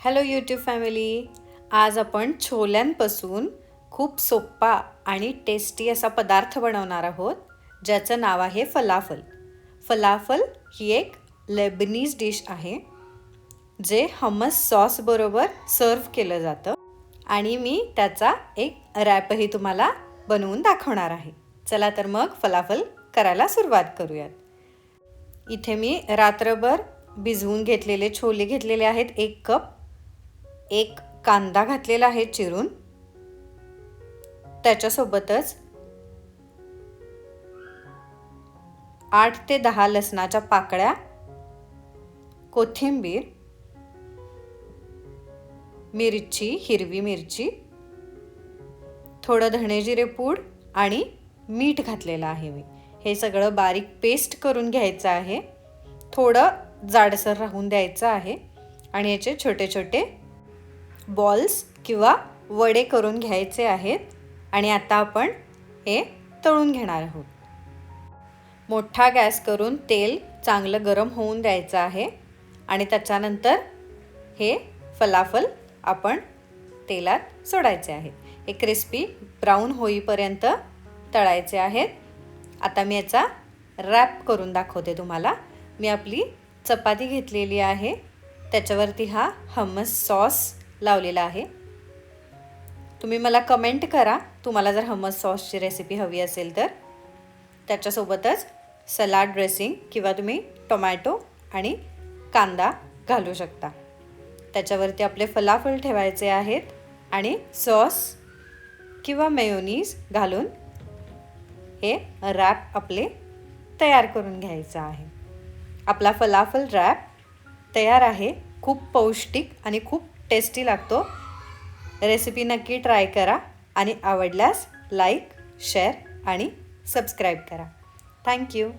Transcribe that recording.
Hello YouTube family आज आपण छोल्यांपासून खूप सोप्पा आणि टेस्टी असा पदार्थ बनवणार आहोत ज्याचं नाव आहे फलाफल. फलाफल ही एक लेबनीज डिश आहे जे हमस सॉसबरोबर सर्व केलं जातं आणि मी त्याचा एक रॅपही तुम्हाला बनवून दाखवणार आहे. चला तर मग फलाफल करायला सुरुवात करूयात. इथे मी रात्रभर भिजवून घेतलेले छोले घेतलेले आहेत एक कप. एक कांदा घातलेला आहे चिरून. त्याच्यासोबतच आठ ते दहा लसणाच्या पाकळ्या कोथिंबीर मिरची हिरवी मिरची थोडं धणेजिरे पूड आणि मीठ घातलेलं आहे मी. हे सगळं बारीक पेस्ट करून घ्यायचं आहे. थोडं जाडसर राहून द्यायचं आहे आणि याचे छोटे छोटे बॉल्स किंवा वडे करून घ्यायचे आहेत आणि आता आपण हे तळून घेणार आहोत. मोठा गॅस करून तेल चांगलं गरम होऊन द्यायचं आहे आणि त्याच्यानंतर हे फलाफल आपण तेलात सोडायचे आहेत हे क्रिस्पी ब्राऊन होईपर्यंत तळायचे आहेत. आता मी याचा रॅप करून दाखवते तुम्हाला. मी आपली चपाती घेतलेली आहे. त्याच्यावरती हा हमस सॉस लावलेला आहे. तुम्ही मला कमेंट करा. तुम्हाला जर हमस सॉसची रेसिपी हवी असेल तर. त्याच्यासोबतच सलाड ड्रेसिंग किंवा तुम्ही टोमॅटो आणि कांदा घालू शकता. त्याच्यावरती आपले फलाफल ठेवायचे आहेत आणि सॉस किंवा मेयोनीज घालून हे रॅप आपले तयार करून घ्यायचं आहे. आपला फलाफल रॅप तयार आहे. खूप पौष्टिक आणि खूप टेस्टी लागतो. रेसिपी नक्की ट्राय करा आणि आवडल्यास लाईक शेअर आणि सबस्क्राईब करा. Thank you